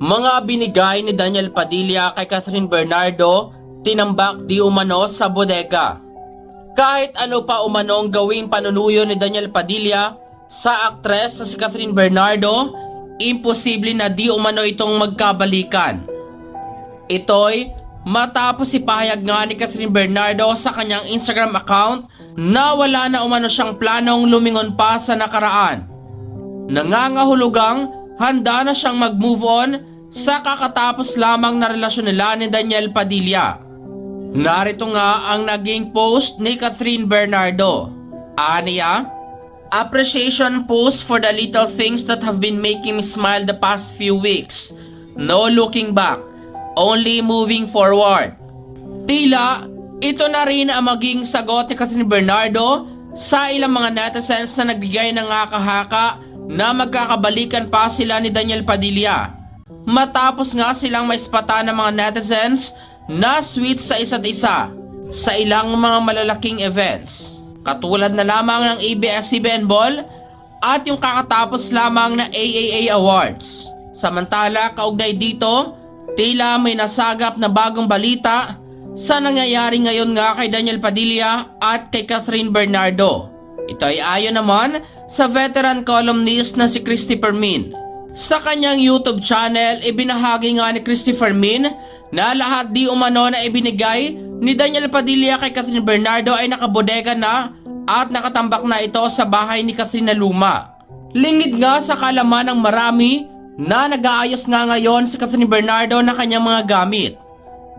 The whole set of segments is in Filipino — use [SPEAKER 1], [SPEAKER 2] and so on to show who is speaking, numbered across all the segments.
[SPEAKER 1] Mga binigay ni Daniel Padilla kay Catherine Bernardo, tinambak di umano sa bodega. Kahit ano pa umano ang gawing panunuyo ni Daniel Padilla sa aktres na si Catherine Bernardo, imposible na di umano itong magkabalikan. Ito'y matapos ipahayag nga ni Catherine Bernardo sa kanyang Instagram account na wala na umano siyang planong lumingon pa sa nakaraan. Nangangahulugang handa na siyang mag-move on sa kakatapos lamang na relasyon nila ni Daniel Padilla. Narito nga ang naging post ni Catherine Bernardo. Aniya, Appreciation post for the little things that have been making me smile the past few weeks. No looking back, only moving forward. Tila, ito na rin ang maging sagot ni Catherine Bernardo sa ilang mga netizens na nagbigay ng haka-haka na magkakabalikan pa sila ni Daniel Padilla. Matapos nga silang maispata ng mga netizens na sweet sa isa't isa sa ilang mga malalaking events. Katulad na lamang ng ABS-CBN Ball at yung kakatapos lamang na AAA Awards. Samantala, kaugnay dito, tila may nasagap na bagong balita sa nangyayari ngayon nga kay Daniel Padilla at kay Catherine Bernardo. Ito ay ayon naman sa veteran columnist na si Christopher Min. Sa kanyang YouTube channel, ibinahagi nga ni Christopher Min na lahat di umano na ibinigay ni Daniel Padilla kay Catherine Bernardo ay nakabodega na at nakatambak na ito sa bahay ni Catherine luma. Lingid nga sa kalaman ng marami na nag-aayos nga ngayon si Catherine Bernardo na kanyang mga gamit.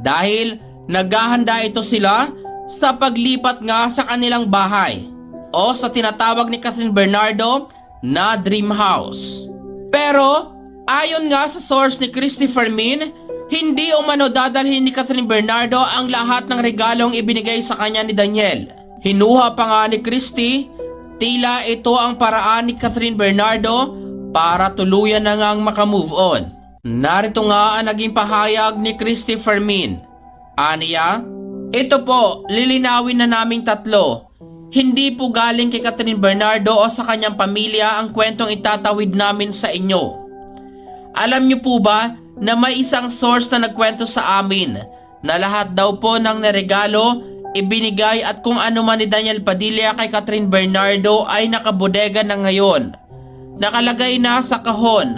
[SPEAKER 1] Dahil naghahanda ito sila sa paglipat nga sa kanilang bahay o sa tinatawag ni Catherine Bernardo na dream house. Pero ayon nga sa source ni Christopher Min, hindi umano dadalhin ni Catherine Bernardo ang lahat ng regalong ibinigay sa kanya ni Daniel. Hinuha pa nga ni Christy, tila ito ang paraan ni Catherine Bernardo para tuluyan na ngang makamove on. Narito nga ang naging pahayag ni Christy Fermin. Aniya, ito po, lilinawin na naming tatlo. Hindi po galing kay Catherine Bernardo o sa kanyang pamilya ang kwentong itatawid namin sa inyo. Alam niyo po ba na may isang source na nagkwento sa amin na lahat daw po ng neregalo, ibinigay at kung ano man ni Daniel Padilla kay Catherine Bernardo ay nakabodega na ngayon. Nakalagay na sa kahon.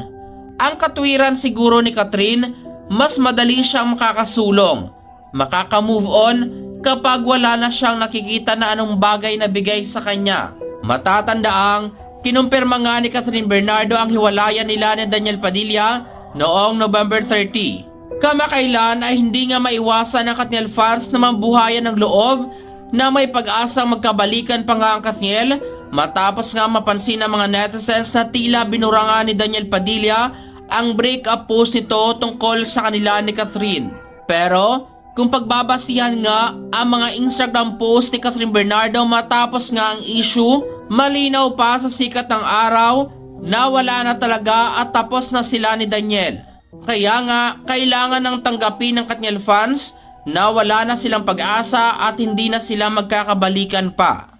[SPEAKER 1] Ang katwiran siguro ni Catherine, mas madali siyang makakasulong, makaka-move on kapag wala na siyang nakikita na anong bagay na bigay sa kanya. Matatandaang, kinumpirma nga ni Catherine Bernardo ang hiwalayan nila ni Daniel Padilla noong November 30. Kamakailan ay hindi nga maiwasan ng Katniel fans na mambuhayan ng loob na may pag-asang magkabalikan pa nga ang Katniel matapos nga mapansin ng mga netizens na tila binura nga ni Daniel Padilla ang breakup post nito tungkol sa kanila ni Catherine. Pero kung pagbabasihan nga ang mga Instagram post ni Catherine Bernardo matapos nga ang issue, malinaw pa sa sikat ng araw na wala na talaga at tapos na sila ni Daniel. Kaya nga, kailangan ng tanggapin ng Katniel fans na wala na silang pag-asa at hindi na sila magkakabalikan pa.